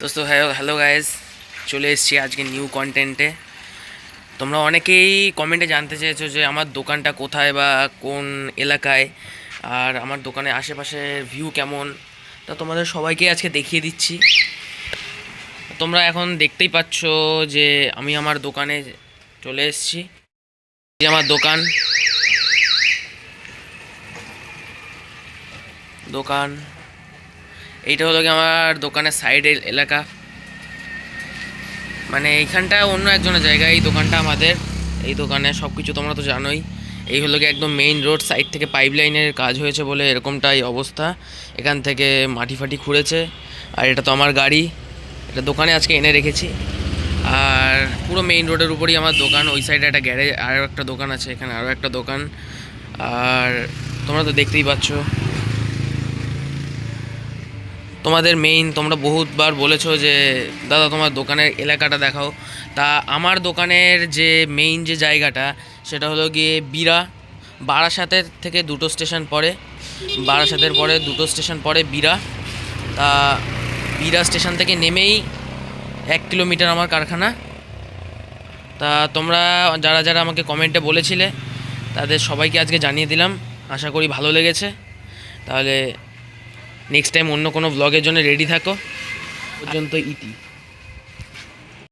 দোস্ত, hello guys চলে এসেছি আজকে নিউ কন্টেন্টে তোমরা অনেকেই কমেন্টে জানতে চেয়েছো যে আমার দোকানটা কোথায় বা কোন এলাকায়, আর আমার দোকানের আশেপাশের ভিউ কেমন? তা তোমাদের সবাইকে আজকে দেখিয়ে দিচ্ছি। তোমরা এখন দেখতেই পাচ্ছ যে আমি আমার দোকানে চলে এসেছি। আমার দোকান। দোকান। এইটা হলো কি আমার দোকানের সাইডের এলাকা। মানে এইখানটা অন্য একজনের জায়গা, এই দোকানটা আমাদের। এই দোকানে সব কিছু তোমরা তো জানোই। এই হলো কি একদম মেইন রোড সাইড থেকে পাইপ লাইনের কাজ হয়েছে বলে এরকমটাই অবস্থা। এখান থেকে মাটি ফাটি খুঁড়েছে। আর এটা তো আমার গাড়ি। এটা দোকানে আজকে এনে রেখেছি। আর পুরো মেইন রোডের উপরই আমার দোকান। ওই সাইডে একটা গ্যারেজ আরও একটা দোকান আছে। এখানে আরও একটা দোকান। আর তোমরা তো দেখতেই পাচ্ছ। তোমাদের মেইন তোমরা বহুতবার বলেছ যে, দাদা তোমার দোকানের এলাকাটা দেখাও। তা আমার দোকানের যে মেইন যে জায়গাটা, সেটা হলো গিয়ে বিরা, বারাসাতের থেকে দুটো স্টেশন পড়ে। বারাসাতের পরে দুটো স্টেশন পড়ে বিরা। তা বিরা স্টেশন থেকে নেমেই এক কিলোমিটার আমার কারখানা। তা তোমরা যারা যারা আমাকে কমেন্টে বলেছিলে, তাদের সবাইকে আজকে জানিয়ে দিলাম। আশা করি ভালো লেগেছে। তাহলে নেক্সট টাইম অন্য কোনো ব্লগের জন্য রেডি থাকো। পর্যন্ত ইতি